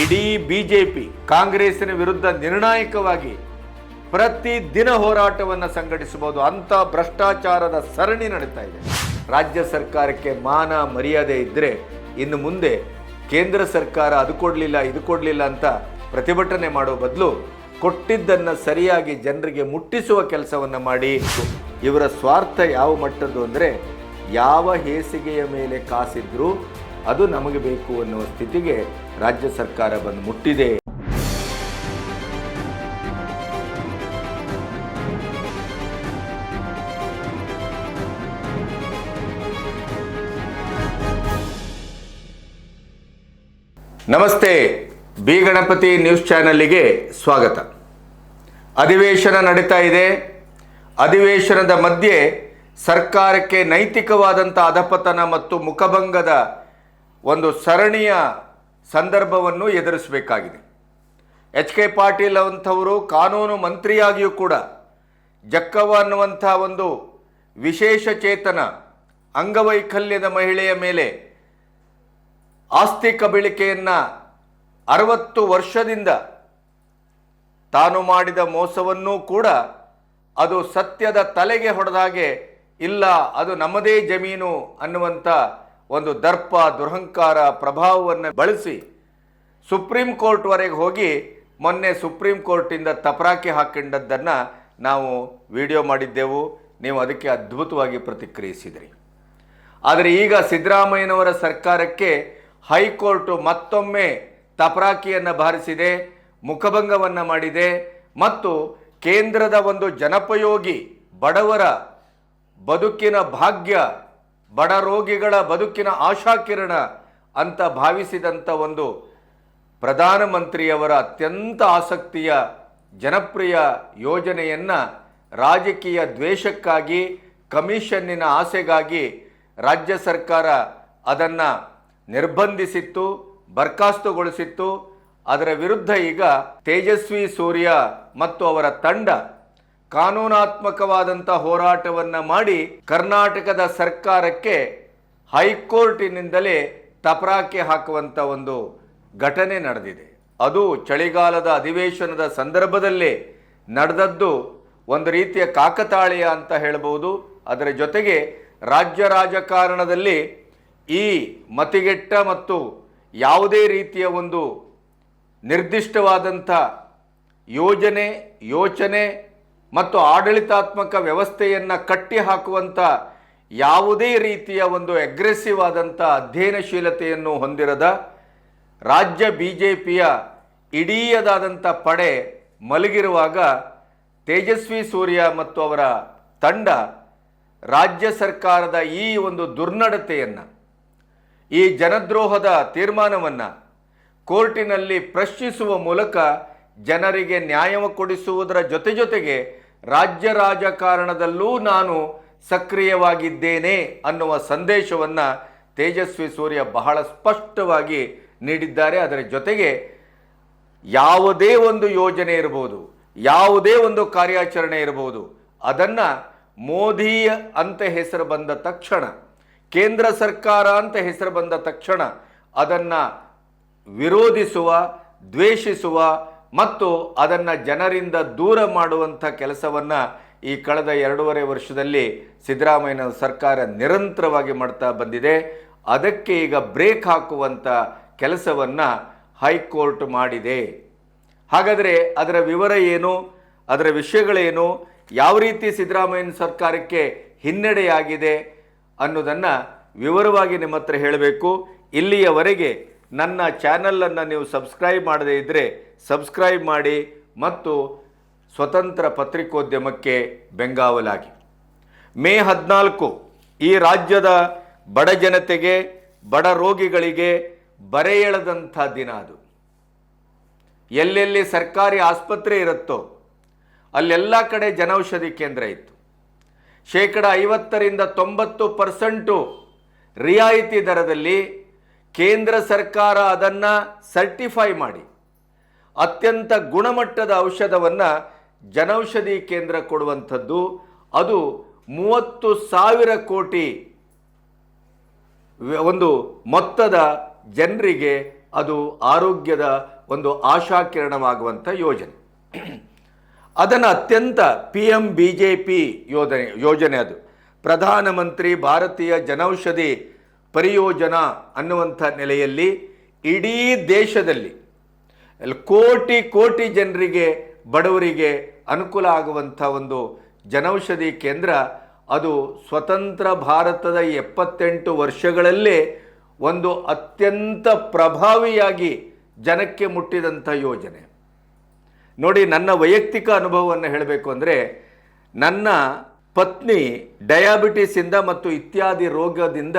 ಇಡೀ ಬಿಜೆಪಿ ಕಾಂಗ್ರೆಸ್ನ ವಿರುದ್ಧ ನಿರ್ಣಾಯಕವಾಗಿ ಪ್ರತಿ ದಿನ ಹೋರಾಟವನ್ನು ಸಂಘಟಿಸಬಹುದು ಅಂತ ಭ್ರಷ್ಟಾಚಾರದ ಸರಣಿ ನಡೀತಾ ಇದೆ. ರಾಜ್ಯ ಸರ್ಕಾರಕ್ಕೆ ಮಾನ ಮರ್ಯಾದೆ ಇದ್ದರೆ ಇನ್ನು ಮುಂದೆ ಕೇಂದ್ರ ಸರ್ಕಾರ ಅದು ಕೊಡಲಿಲ್ಲ, ಇದು ಕೊಡಲಿಲ್ಲ ಅಂತ ಪ್ರತಿಭಟನೆ ಮಾಡೋ ಬದಲು ಕೊಟ್ಟಿದ್ದನ್ನು ಸರಿಯಾಗಿ ಜನರಿಗೆ ಮುಟ್ಟಿಸುವ ಕೆಲಸವನ್ನು ಮಾಡಿ. ಇವರ ಸ್ವಾರ್ಥ ಯಾವ ಮಟ್ಟದ್ದು ಅಂದರೆ ಯಾವ ಹೇಸಿಗೆಯ ಮೇಲೆ ಕಾಸಿದ್ರೂ ಅದು ನಮಗೆ ಬೇಕು ಅನ್ನುವ ಸ್ಥಿತಿಗೆ ರಾಜ್ಯ ಸರ್ಕಾರ ಬಂದು ಮುಟ್ಟಿದೆ. ನಮಸ್ತೆ, ಬಿ ಗಣಪತಿ ನ್ಯೂಸ್ ಚಾನಲ್ಲಿಗೆ ಸ್ವಾಗತ. ಅಧಿವೇಶನ ನಡೀತಾ ಇದೆ. ಅಧಿವೇಶನದ ಮಧ್ಯೆ ಸರ್ಕಾರಕ್ಕೆ ನೈತಿಕವಾದಂಥ ಅಧಪತನ ಮತ್ತು ಮುಖಭಂಗದ ಒಂದು ಸರಣಿಯ ಸಂದರ್ಭವನ್ನು ಎದುರಿಸಬೇಕಾಗಿದೆ. ಎಚ್ ಕೆ ಪಾಟೀಲ್ ಅಂಥವರು ಕಾನೂನು ಮಂತ್ರಿಯಾಗಿಯೂ ಕೂಡ ಜಕ್ಕವ್ವ ಅನ್ನುವಂಥ ಒಂದು ವಿಶೇಷ ಚೇತನ ಅಂಗವೈಕಲ್ಯದ ಮಹಿಳೆಯ ಮೇಲೆ ಆಸ್ತಿ ಕಬಳಿಕೆಯನ್ನು ಅರವತ್ತು ವರ್ಷದಿಂದ ತಾನು ಮಾಡಿದ ಮೋಸವನ್ನೂ ಕೂಡ ಅದು ಸತ್ಯದ ತಲೆಗೆ ಹೊಡೆದಾಗೆ ಇಲ್ಲ, ಅದು ನಮ್ಮದೇ ಜಮೀನು ಅನ್ನುವಂಥ ಒಂದು ದರ್ಪ, ದುರಹಂಕಾರ ಪ್ರಭಾವವನ್ನು ಬಳಸಿ ಸುಪ್ರೀಂ ಕೋರ್ಟ್ವರೆಗೆ ಹೋಗಿ ಮೊನ್ನೆ ಸುಪ್ರೀಂ ಕೋರ್ಟಿಂದ ತಪರಾಕಿ ಹಾಕೊಂಡದ್ದನ್ನು ನಾವು ವಿಡಿಯೋ ಮಾಡಿದ್ದೆವು. ನೀವು ಅದಕ್ಕೆ ಅದ್ಭುತವಾಗಿ ಪ್ರತಿಕ್ರಿಯಿಸಿದ್ರಿ. ಆದರೆ ಈಗ ಸಿದ್ದರಾಮಯ್ಯನವರ ಸರ್ಕಾರಕ್ಕೆ ಹೈಕೋರ್ಟು ಮತ್ತೊಮ್ಮೆ ತಪರಾಕಿಯನ್ನು ಬಾರಿಸಿದೆ, ಮುಖಭಂಗವನ್ನು ಮಾಡಿದೆ ಮತ್ತು ಕೇಂದ್ರದ ಒಂದು ಜನಪಯೋಗಿ ಬಡವರ ಬದುಕಿನ ಭಾಗ್ಯ ಬಡ ರೋಗಿಗಳ ಬದುಕಿನ ಆಶಾಕಿರಣ ಅಂತ ಭಾವಿಸಿದಂಥ ಒಂದು ಪ್ರಧಾನಮಂತ್ರಿಯವರ ಅತ್ಯಂತ ಆಸಕ್ತಿಯ ಜನಪ್ರಿಯ ಯೋಜನೆಯನ್ನು ರಾಜಕೀಯ ದ್ವೇಷಕ್ಕಾಗಿ, ಕಮಿಷನ್ನಿನ ಆಸೆಗಾಗಿ ರಾಜ್ಯ ಸರ್ಕಾರ ಅದನ್ನು ನಿರ್ಬಂಧಿಸಿತ್ತು ಬರ್ಖಾಸ್ತುಗೊಳಿಸಿತ್ತು ಅದರ ವಿರುದ್ಧ ಈಗ ತೇಜಸ್ವಿ ಸೂರ್ಯ ಮತ್ತು ಅವರ ತಂಡ ಕಾನೂನಾತ್ಮಕವಾದಂಥ ಹೋರಾಟವನ್ನು ಮಾಡಿ ಕರ್ನಾಟಕದ ಸರ್ಕಾರಕ್ಕೆ ಹೈಕೋರ್ಟಿನಿಂದಲೇ ತಪರಾಕಿ ಹಾಕುವಂಥ ಒಂದು ಘಟನೆ ನಡೆದಿದೆ. ಅದು ಚಳಿಗಾಲದ ಅಧಿವೇಶನದ ಸಂದರ್ಭದಲ್ಲೇ ನಡೆದದ್ದು ಒಂದು ರೀತಿಯ ಕಾಕತಾಳೀಯ ಅಂತ ಹೇಳಬಹುದು. ಅದರ ಜೊತೆಗೆ ರಾಜ್ಯ ರಾಜಕಾರಣದಲ್ಲಿ ಈ ಮತಿಗೆಟ್ಟ ಮತ್ತು ಯಾವುದೇ ರೀತಿಯ ಒಂದು ನಿರ್ದಿಷ್ಟವಾದಂಥ ಯೋಜನೆ ಯೋಚನೆ ಮತ್ತು ಆಡಳಿತಾತ್ಮಕ ವ್ಯವಸ್ಥೆಯನ್ನು ಕಟ್ಟಿಹಾಕುವಂಥ ಯಾವುದೇ ರೀತಿಯ ಒಂದು ಅಗ್ರೆಸಿವ್ ಆದಂಥ ಅಧ್ಯಯನಶೀಲತೆಯನ್ನು ಹೊಂದಿರದ ರಾಜ್ಯ ಬಿ ಜೆ ಪಿಯ ಇಡೀಯದಾದಂಥ ಪಡೆ ಮಲಗಿರುವಾಗ ತೇಜಸ್ವಿ ಸೂರ್ಯ ಮತ್ತು ಅವರ ತಂಡ ರಾಜ್ಯ ಸರ್ಕಾರದ ಈ ಒಂದು ದುರ್ನಡತೆಯನ್ನು, ಈ ಜನದ್ರೋಹದ ತೀರ್ಮಾನವನ್ನು ಕೋರ್ಟಿನಲ್ಲಿ ಪ್ರಶ್ನಿಸುವ ಮೂಲಕ ಜನರಿಗೆ ನ್ಯಾಯ ಕೊಡಿಸುವುದರ ಜೊತೆ ಜೊತೆಗೆ ರಾಜ್ಯ ರಾಜಕಾರಣದಲ್ಲೂ ನಾನು ಸಕ್ರಿಯವಾಗಿದ್ದೇನೆ ಅನ್ನುವ ಸಂದೇಶವನ್ನು ತೇಜಸ್ವಿ ಸೂರ್ಯ ಬಹಳ ಸ್ಪಷ್ಟವಾಗಿ ನೀಡಿದ್ದಾರೆ. ಅದರ ಜೊತೆಗೆ ಯಾವುದೇ ಒಂದು ಯೋಜನೆ ಇರಬಹುದು ಯಾವುದೇ ಒಂದು ಕಾರ್ಯಾಚರಣೆ ಇರಬಹುದು ಅದನ್ನು ಮೋದಿ ಅಂತ ಹೆಸರು ಬಂದ ತಕ್ಷಣ, ಕೇಂದ್ರ ಸರ್ಕಾರ ಅಂತ ಹೆಸರು ಬಂದ ತಕ್ಷಣ ಅದನ್ನು ವಿರೋಧಿಸುವ, ದ್ವೇಷಿಸುವ ಮತ್ತು ಅದನ್ನು ಜನರಿಂದ ದೂರ ಮಾಡುವಂಥ ಕೆಲಸವನ್ನು ಈ ಕಳೆದ ಎರಡೂವರೆ ವರ್ಷದಲ್ಲಿ ಸಿದ್ದರಾಮಯ್ಯನ ಸರ್ಕಾರ ನಿರಂತರವಾಗಿ ಮಾಡ್ತಾ ಬಂದಿದೆ. ಅದಕ್ಕೆ ಈಗ ಬ್ರೇಕ್ ಹಾಕುವಂಥ ಕೆಲಸವನ್ನು ಹೈಕೋರ್ಟ್ ಮಾಡಿದೆ. ಹಾಗಾದರೆ ಅದರ ವಿವರ ಏನು? ಅದರ ವಿಷಯಗಳೇನು? ಯಾವ ರೀತಿ ಸಿದ್ದರಾಮಯ್ಯನ ಸರ್ಕಾರಕ್ಕೆ ಹಿನ್ನಡೆಯಾಗಿದೆ ಅನ್ನೋದನ್ನು ವಿವರವಾಗಿ ನಿಮ್ಮ ಹೇಳಬೇಕು. ಇಲ್ಲಿಯವರೆಗೆ ನನ್ನ ಚಾನಲನ್ನು ನೀವು ಸಬ್ಸ್ಕ್ರೈಬ್ ಮಾಡದೇ ಇದ್ದರೆ ಸಬ್ಸ್ಕ್ರೈಬ್ ಮಾಡಿ ಮತ್ತು ಸ್ವತಂತ್ರ ಪತ್ರಿಕೋದ್ಯಮಕ್ಕೆ ಬೆಂಗಾವಲಾಗಿ. ಮೇ ಹದಿನಾಲ್ಕು ಈ ರಾಜ್ಯದ ಬಡ ಜನತೆಗೆ, ಬಡ ರೋಗಿಗಳಿಗೆ ಬರೆ ದಿನ ಅದು. ಎಲ್ಲೆಲ್ಲಿ ಸರ್ಕಾರಿ ಆಸ್ಪತ್ರೆ ಇರುತ್ತೋ ಅಲ್ಲೆಲ್ಲ ಕಡೆ ಜನೌಷಧಿ ಕೇಂದ್ರ ಇತ್ತು. ಶೇಕಡ ಐವತ್ತರಿಂದ ತೊಂಬತ್ತು ಪರ್ಸೆಂಟು ರಿಯಾಯಿತಿ ದರದಲ್ಲಿ ಕೇಂದ್ರ ಸರ್ಕಾರ ಅದನ್ನು ಸರ್ಟಿಫೈ ಮಾಡಿ. ಅತ್ಯಂತ ಗುಣಮಟ್ಟದ ಔಷಧವನ್ನು ಜನೌಷಧಿ ಕೇಂದ್ರ ಕೊಡುವಂಥದ್ದು. ಅದು ಮೂವತ್ತು ಸಾವಿರ ಕೋಟಿ ಒಂದು ಮೊತ್ತದ ಜನರಿಗೆ ಅದು ಆರೋಗ್ಯದ ಒಂದು ಆಶಾಕಿರಣವಾಗುವಂಥ ಯೋಜನೆ. ಅದನ್ನು ಅತ್ಯಂತ P M B J P ಯೋಜನೆ ಯೋಜನೆ ಅದು. ಪ್ರಧಾನಮಂತ್ರಿ ಭಾರತೀಯ ಜನೌಷಧಿ ಪರಿಯೋಜನಾ ಅನ್ನುವಂಥ ನೆಲೆಯಲ್ಲಿ ಇಡೀ ದೇಶದಲ್ಲಿ ಕೋಟಿ ಕೋಟಿ ಜನರಿಗೆ, ಬಡವರಿಗೆ ಅನುಕೂಲ ಆಗುವಂಥ ಒಂದು ಜನೌಷಧಿ ಕೇಂದ್ರ, ಅದು ಸ್ವತಂತ್ರ ಭಾರತದ ಎಪ್ಪತ್ತೆಂಟು ವರ್ಷಗಳಲ್ಲೇ ಒಂದು ಅತ್ಯಂತ ಪ್ರಭಾವಿಯಾಗಿ ಜನಕ್ಕೆ ಮುಟ್ಟಿದಂಥ ಯೋಜನೆ. ನೋಡಿ, ನನ್ನ ವೈಯಕ್ತಿಕ ಅನುಭವವನ್ನು ಹೇಳಬೇಕು ಅಂದರೆ, ನನ್ನ ಪತ್ನಿ ಡಯಾಬಿಟಿಸಿಂದ ಮತ್ತು ಇತ್ಯಾದಿ ರೋಗದಿಂದ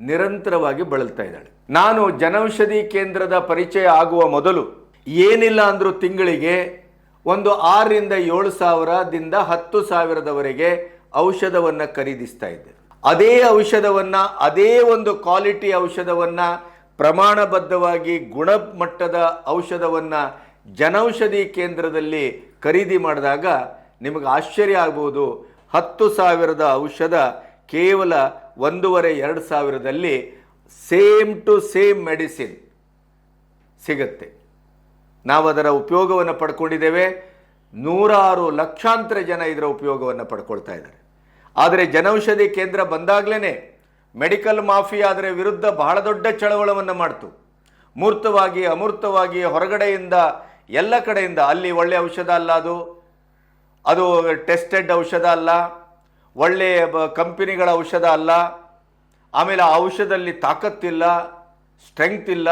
ನಿರಂತರವಾಗಿ ಬಳಲ್ತಾ ಇದ್ದಾಳೆ. ನಾನು ಜನೌಷಧಿ ಕೇಂದ್ರದ ಪರಿಚಯ ಆಗುವ ಮೊದಲು ಏನಿಲ್ಲ ಅಂದರೂ ತಿಂಗಳಿಗೆ ಒಂದು ಆರರಿಂದ ಏಳು ಸಾವಿರದಿಂದ ಹತ್ತು ಸಾವಿರದವರೆಗೆ ಔಷಧವನ್ನು ಖರೀದಿಸ್ತಾ ಇದ್ದೆ. ಅದೇ ಔಷಧವನ್ನು, ಅದೇ ಒಂದು ಕ್ವಾಲಿಟಿ ಔಷಧವನ್ನು, ಪ್ರಮಾಣಬದ್ಧವಾಗಿ ಗುಣಮಟ್ಟದ ಔಷಧವನ್ನು ಜನೌಷಧಿ ಕೇಂದ್ರದಲ್ಲಿ ಖರೀದಿ ಮಾಡಿದಾಗ ನಿಮಗೆ ಆಶ್ಚರ್ಯ ಆಗ್ಬೋದು. ಹತ್ತು ಸಾವಿರದ ಔಷಧ ಕೇವಲ ಒಂದೂವರೆ ಎರಡು ಸಾವಿರದಲ್ಲಿ ಸೇಮ್ ಟು ಸೇಮ್ ಮೆಡಿಸಿನ್ ಸಿಗುತ್ತೆ. ನಾವು ಅದರ ಉಪಯೋಗವನ್ನು ಪಡ್ಕೊಂಡಿದ್ದೇವೆ. ನೂರಾರು ಲಕ್ಷಾಂತರ ಜನ ಇದರ ಉಪಯೋಗವನ್ನು ಪಡ್ಕೊಳ್ತಾ ಇದ್ದಾರೆ. ಆದರೆ ಜನೌಷಧಿ ಕೇಂದ್ರ ಬಂದಾಗಲೇ ಮೆಡಿಕಲ್ ಮಾಫಿಯಾ ಅದರ ವಿರುದ್ಧ ಬಹಳ ದೊಡ್ಡ ಚಳವಳವನ್ನು ಮಾಡ್ತು. ಮೂರ್ತವಾಗಿ, ಅಮೂರ್ತವಾಗಿ ಹೊರಗಡೆಯಿಂದ ಎಲ್ಲ ಕಡೆಯಿಂದ, ಅಲ್ಲಿ ಒಳ್ಳೆಯ ಔಷಧ ಅಲ್ಲ ಅದು. ಅದು ಟೆಸ್ಟೆಡ್ ಔಷಧ ಅಲ್ಲ. ಒಳ್ಳೆಯ ಕಂಪನಿಗಳ ಔಷಧ ಅಲ್ಲ, ಆಮೇಲೆ ಆ ಔಷಧದಲ್ಲಿ ತಾಕತ್ತಿಲ್ಲ, ಸ್ಟ್ರೆಂಗ್ತ್ ಇಲ್ಲ,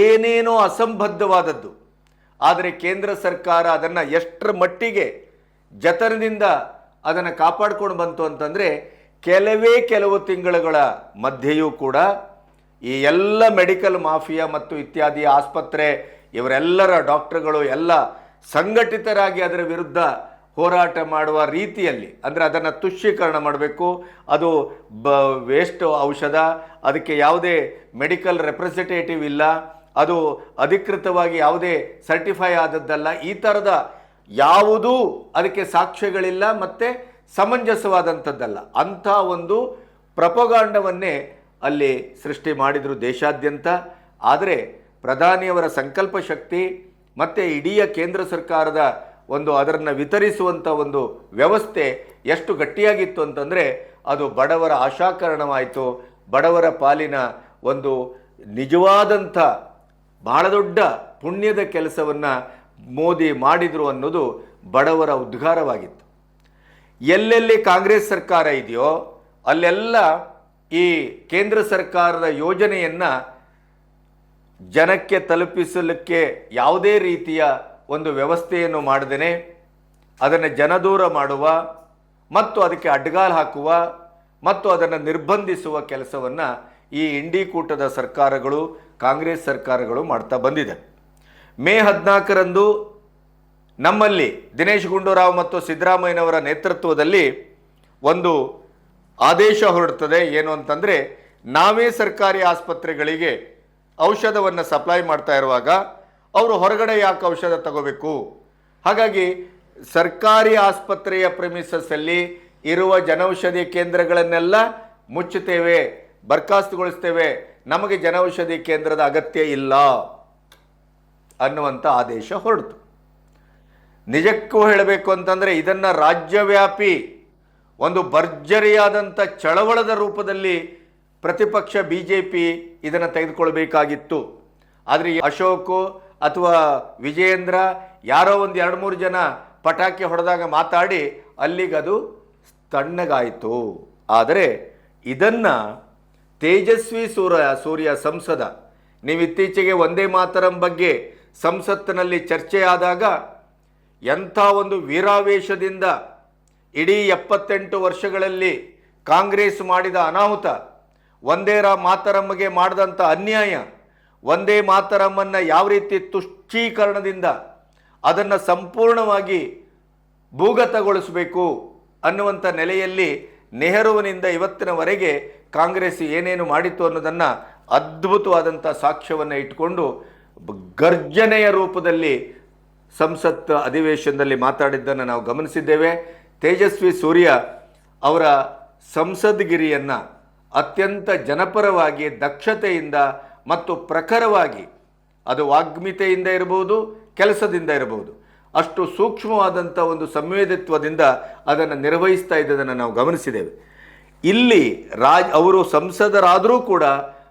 ಏನೇನೋ ಅಸಂಬದ್ಧವಾದದ್ದು. ಆದರೆ ಕೇಂದ್ರ ಸರ್ಕಾರ ಅದನ್ನು ಎಷ್ಟರ ಮಟ್ಟಿಗೆ ಜತನದಿಂದ ಅದನ್ನು ಕಾಪಾಡಿಕೊಂಡು ಬಂತು ಅಂತಂದರೆ, ಕೆಲವೇ ಕೆಲವು ತಿಂಗಳುಗಳ ಮಧ್ಯೆಯೂ ಕೂಡ ಈ ಎಲ್ಲ ಮೆಡಿಕಲ್ ಮಾಫಿಯಾ ಮತ್ತು ಇತ್ಯಾದಿ ಆಸ್ಪತ್ರೆ ಇವರೆಲ್ಲರ ಡಾಕ್ಟ್ರುಗಳು ಎಲ್ಲ ಸಂಘಟಿತರಾಗಿ ಅದರ ವಿರುದ್ಧ ಹೋರಾಟ ಮಾಡುವ ರೀತಿಯಲ್ಲಿ, ಅಂದರೆ ಅದನ್ನು ತುಷ್ಟೀಕರಣ ಮಾಡಬೇಕು, ಅದು ಬ ವೇಸ್ಟ್ ಔಷಧ, ಅದಕ್ಕೆ ಯಾವುದೇ ಮೆಡಿಕಲ್ ರೆಪ್ರೆಸೆಂಟೇಟಿವ್ ಇಲ್ಲ, ಅದು ಅಧಿಕೃತವಾಗಿ ಯಾವುದೇ ಸರ್ಟಿಫೈ ಆದದ್ದಲ್ಲ, ಈ ಥರದ ಯಾವುದೂ ಅದಕ್ಕೆ ಸಾಕ್ಷ್ಯಗಳಿಲ್ಲ ಮತ್ತು ಸಮಂಜಸವಾದಂಥದ್ದಲ್ಲ. ಅಂಥ ಒಂದು ಪ್ರಪಗಾಂಡವನ್ನೇ ಅಲ್ಲಿ ಸೃಷ್ಟಿ ಮಾಡಿದರು ದೇಶಾದ್ಯಂತ. ಆದರೆ ಪ್ರಧಾನಿಯವರ ಸಂಕಲ್ಪ ಶಕ್ತಿ ಮತ್ತು ಇಡೀ ಕೇಂದ್ರ ಸರ್ಕಾರದ ಒಂದು ಅದನ್ನು ವಿತರಿಸುವಂಥ ಒಂದು ವ್ಯವಸ್ಥೆ ಎಷ್ಟು ಗಟ್ಟಿಯಾಗಿತ್ತು ಅಂತಂದರೆ ಅದು ಬಡವರ ಆಶಾಕರಣವಾಯಿತು. ಬಡವರ ಪಾಲಿನ ಒಂದು ನಿಜವಾದಂಥ ಬಹಳ ದೊಡ್ಡ ಪುಣ್ಯದ ಕೆಲಸವನ್ನು ಮೋದಿ ಮಾಡಿದರು ಅನ್ನೋದು ಬಡವರ ಉದ್ಗಾರವಾಗಿತ್ತು. ಎಲ್ಲೆಲ್ಲಿ ಕಾಂಗ್ರೆಸ್ ಸರ್ಕಾರ ಇದೆಯೋ ಅಲ್ಲೆಲ್ಲ ಈ ಕೇಂದ್ರ ಸರ್ಕಾರದ ಯೋಜನೆಯನ್ನು ಜನಕ್ಕೆ ತಲುಪಿಸಲಿಕ್ಕೆ ಯಾವುದೇ ರೀತಿಯ ಒಂದು ವ್ಯವಸ್ಥೆಯನ್ನು ಮಾಡದೇನೆ ಅದನ್ನು ಜನದೂರ ಮಾಡುವ ಮತ್ತು ಅದಕ್ಕೆ ಅಡ್ಡಗಾಲು ಹಾಕುವ ಮತ್ತು ಅದನ್ನು ನಿರ್ಬಂಧಿಸುವ ಕೆಲಸವನ್ನು ಈ ಇಂಡಿ ಕೂಟದ ಸರ್ಕಾರಗಳು, ಕಾಂಗ್ರೆಸ್ ಸರ್ಕಾರಗಳು ಮಾಡ್ತಾ ಬಂದಿದೆ. ಮೇ ಹದಿನಾಲ್ಕರಂದು ನಮ್ಮಲ್ಲಿ ದಿನೇಶ್ ಗುಂಡೂರಾವ್ ಮತ್ತು ಸಿದ್ದರಾಮಯ್ಯನವರ ನೇತೃತ್ವದಲ್ಲಿ ಒಂದು ಆದೇಶ ಹೊರಡ್ತದೆ. ಏನು ಅಂತಂದರೆ ನಾವೇ ಸರ್ಕಾರಿ ಆಸ್ಪತ್ರೆಗಳಿಗೆ ಔಷಧವನ್ನು ಸಪ್ಲೈ ಮಾಡ್ತಾ ಇರುವಾಗ ಅವರು ಹೊರಗಡೆ ಯಾಕೆ ಔಷಧ ತಗೋಬೇಕು? ಹಾಗಾಗಿ ಸರ್ಕಾರಿ ಆಸ್ಪತ್ರೆಯ ಪ್ರೆಮಿಸಸ್ಸಲ್ಲಿ ಇರುವ ಜನೌಷಧಿ ಕೇಂದ್ರಗಳನ್ನೆಲ್ಲ ಮುಚ್ಚುತ್ತೇವೆ ಬರ್ಖಾಸ್ತುಗೊಳಿಸ್ತೇವೆ ನಮಗೆ ಜನೌಷಧಿ ಕೇಂದ್ರದ ಅಗತ್ಯ ಇಲ್ಲ ಅನ್ನುವಂಥ ಆದೇಶ ಹೊರಡ್ತು. ನಿಜಕ್ಕೂ ಹೇಳಬೇಕು ಅಂತಂದರೆ ಇದನ್ನು ರಾಜ್ಯವ್ಯಾಪಿ ಒಂದು ಭರ್ಜರಿಯಾದಂಥ ಚಳವಳದ ರೂಪದಲ್ಲಿ ಪ್ರತಿಪಕ್ಷ ಬಿ ಜೆ ಪಿ ಇದನ್ನು ತೆಗೆದುಕೊಳ್ಬೇಕಾಗಿತ್ತು. ಆದರೆ ಅಶೋಕು ಅಥವಾ ವಿಜಯೇಂದ್ರ ಯಾರೋ ಒಂದು ಎರಡು ಮೂರು ಜನ ಪಟಾಕಿ ಹೊಡೆದಾಗ ಮಾತಾಡಿ ಅಲ್ಲಿಗದು ತಣ್ಣಗಾಯಿತು. ಆದರೆ ಇದನ್ನು ತೇಜಸ್ವಿ ಸೂರ್ಯ ಸೂರ್ಯ ಸಂಸದ ನೀವು ಇತ್ತೀಚೆಗೆ ಒಂದೇ ಮಾತರಂ ಬಗ್ಗೆ ಸಂಸತ್ತಿನಲ್ಲಿ ಚರ್ಚೆಯಾದಾಗ ಎಂಥ ಒಂದು ವೀರಾವೇಶದಿಂದ ಇಡೀ ಎಪ್ಪತ್ತೆಂಟು ವರ್ಷಗಳಲ್ಲಿ ಕಾಂಗ್ರೆಸ್ ಮಾಡಿದ ಅನಾಹುತ ಒಂದೇರ ಮಾತರಮ್ಮಗೆ ಮಾಡಿದಂಥ ಅನ್ಯಾಯ ಒಂದೇ ಮಾತರಮ್ಮನ್ನು ಯಾವ ರೀತಿ ತುಷ್ಟೀಕರಣದಿಂದ ಅದನ್ನು ಸಂಪೂರ್ಣವಾಗಿ ಭೂಗತಗೊಳಿಸಬೇಕು ಅನ್ನುವಂಥ ನೆಲೆಯಲ್ಲಿ ನೆಹರುವಿನಿಂದ ಇವತ್ತಿನವರೆಗೆ ಕಾಂಗ್ರೆಸ್ ಏನೇನು ಮಾಡಿತ್ತು ಅನ್ನೋದನ್ನು ಅದ್ಭುತವಾದಂಥ ಸಾಕ್ಷ್ಯವನ್ನು ಇಟ್ಟುಕೊಂಡು ಗರ್ಜನೆಯ ರೂಪದಲ್ಲಿ ಸಂಸತ್ ಅಧಿವೇಶನದಲ್ಲಿ ಮಾತಾಡಿದ್ದನ್ನು ನಾವು ಗಮನಿಸಿದ್ದೇವೆ. ತೇಜಸ್ವಿ ಸೂರ್ಯ ಅವರ ಸಂಸದ್ಗಿರಿಯನ್ನು ಅತ್ಯಂತ ಜನಪರವಾಗಿ ದಕ್ಷತೆಯಿಂದ ಮತ್ತು ಪ್ರಖರವಾಗಿ ಅದು ವಾಗ್ಮಿತೆಯಿಂದ ಇರಬಹುದು, ಕೆಲಸದಿಂದ ಇರಬಹುದು. ಅಷ್ಟು ಸೂಕ್ಷ್ಮವಾದಂಥ ಒಂದು ಸಂವೇದಿತ್ವದಿಂದ ಅದನ್ನು ನಿರ್ವಹಿಸ್ತಾ ಇದ್ದದನ್ನು ನಾವು ಗಮನಿಸಿದ್ದೇವೆ. ಇಲ್ಲಿ ರಾಜ್, ಅವರು ಸಂಸದರಾದರೂ ಕೂಡ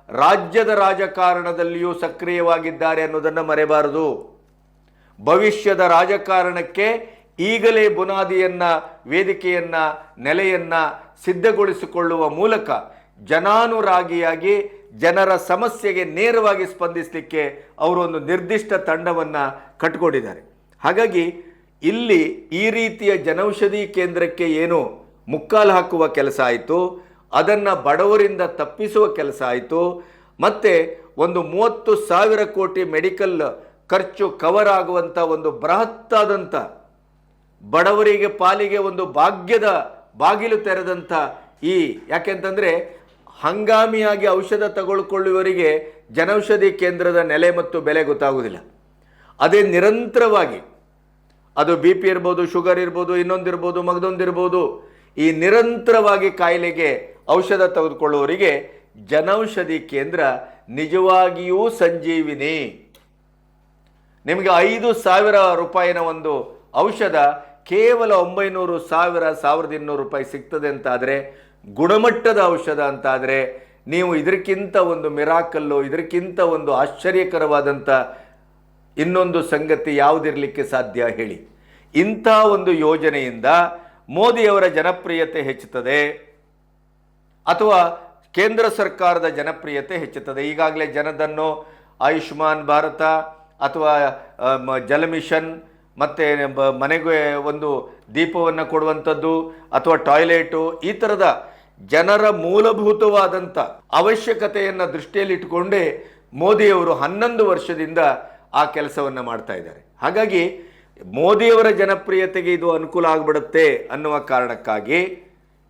ರಾಜ್ಯದ ರಾಜಕಾರಣದಲ್ಲಿಯೂ ಸಕ್ರಿಯವಾಗಿದ್ದಾರೆ ಅನ್ನೋದನ್ನು ಮರೆಯಬಾರದು ಭವಿಷ್ಯದ ರಾಜಕಾರಣಕ್ಕೆ ಈಗಲೇ ಬುನಾದಿಯನ್ನು, ವೇದಿಕೆಯನ್ನ, ನೆಲೆಯನ್ನು ಸಿದ್ಧಗೊಳಿಸಿಕೊಳ್ಳುವ ಮೂಲಕ ಜನಾನುರಾಗಿಯಾಗಿ ಜನರ ಸಮಸ್ಯೆಗೆ ನೇರವಾಗಿ ಸ್ಪಂದಿಸಲಿಕ್ಕೆ ಅವರು ಒಂದು ನಿರ್ದಿಷ್ಟ ತಂಡವನ್ನು ಕಟ್ಕೊಂಡಿದ್ದಾರೆ. ಹಾಗಾಗಿ ಇಲ್ಲಿ ಈ ರೀತಿಯ ಜನೌಷಧಿ ಕೇಂದ್ರಕ್ಕೆ ಏನು ಮುಕ್ಕಾಲು ಹಾಕುವ ಕೆಲಸ ಆಯಿತು, ಅದನ್ನು ಬಡವರಿಂದ ತಪ್ಪಿಸುವ ಕೆಲಸ ಆಯಿತು, ಮತ್ತು ಒಂದು ಮೂವತ್ತು ಸಾವಿರ ಕೋಟಿ ಮೆಡಿಕಲ್ ಖರ್ಚು ಕವರ್ ಆಗುವಂಥ ಒಂದು ಬೃಹತ್ತಾದಂಥ ಬಡವರಿಗೆ ಪಾಲಿಗೆ ಒಂದು ಭಾಗ್ಯದ ಬಾಗಿಲು ತೆರೆದಂಥ ಈ, ಯಾಕೆಂತಂದರೆ ಹಂಗಾಮಿಯಾಗಿ ಔಷಧ ತಗೊಳ್ಕೊಳ್ಳುವವರಿಗೆ ಜನೌಷಧಿ ಕೇಂದ್ರದ ನೆಲೆ ಮತ್ತು ಬೆಲೆ ಗೊತ್ತಾಗುವುದಿಲ್ಲ. ಅದೇ ನಿರಂತರವಾಗಿ ಅದು ಬಿ ಪಿ ಇರ್ಬೋದು, ಶುಗರ್ ಇರ್ಬೋದು ಇನ್ನೊಂದಿರ್ಬೋದು ಮಗದೊಂದಿರ್ಬೋದು ಈ ನಿರಂತರವಾಗಿ ಕಾಯಿಲೆಗೆ ಔಷಧ ತೆಗೆದುಕೊಳ್ಳುವವರಿಗೆ ಜನೌಷಧಿ ಕೇಂದ್ರ ನಿಜವಾಗಿಯೂ ಸಂಜೀವಿನಿ. ನಿಮಗೆ ಐದು ಸಾವಿರ ರೂಪಾಯಿನ ಒಂದು ಔಷಧ ಕೇವಲ ಒಂಬೈನೂರು ಸಾವಿರ, ಸಾವಿರದ ಇನ್ನೂರು ರೂಪಾಯಿ ಸಿಗ್ತದೆ ಅಂತಾದರೆ ಗುಣಮಟ್ಟದ ಔಷಧ ಅಂತಾದರೆ ನೀವು ಇದಕ್ಕಿಂತ ಒಂದು ಮಿರಾಕಲ್ಲು ಇದಕ್ಕಿಂತ ಒಂದು ಆಶ್ಚರ್ಯಕರವಾದಂಥ ಇನ್ನೊಂದು ಸಂಗತಿ ಯಾವುದಿರಲಿಕ್ಕೆ ಸಾಧ್ಯ ಹೇಳಿ. ಇಂಥ ಒಂದು ಯೋಜನೆಯಿಂದ ಮೋದಿಯವರ ಜನಪ್ರಿಯತೆ ಹೆಚ್ಚುತ್ತದೆ ಅಥವಾ ಕೇಂದ್ರ ಸರ್ಕಾರದ ಜನಪ್ರಿಯತೆ ಹೆಚ್ಚುತ್ತದೆ. ಈಗಾಗಲೇ ಜನದನ್ನು ಆಯುಷ್ಮಾನ್ ಭಾರತ ಅಥವಾ ಜಲ ಮಿಷನ್ ಮತ್ತು ಮನೆಗೆ ಒಂದು ದೀಪವನ್ನು ಕೊಡುವಂಥದ್ದು ಅಥವಾ ಟಾಯ್ಲೆಟು ಈ ಥರದ ಜನರ ಮೂಲಭೂತವಾದಂಥ ಅವಶ್ಯಕತೆಯನ್ನು ದೃಷ್ಟಿಯಲ್ಲಿಟ್ಟುಕೊಂಡೇ ಮೋದಿಯವರು ಹನ್ನೊಂದು ವರ್ಷದಿಂದ ಆ ಕೆಲಸವನ್ನು ಮಾಡ್ತಾ ಇದ್ದಾರೆ. ಹಾಗಾಗಿ ಮೋದಿಯವರ ಜನಪ್ರಿಯತೆಗೆ ಇದು ಅನುಕೂಲ ಆಗಿಬಿಡುತ್ತೆ ಅನ್ನುವ ಕಾರಣಕ್ಕಾಗಿ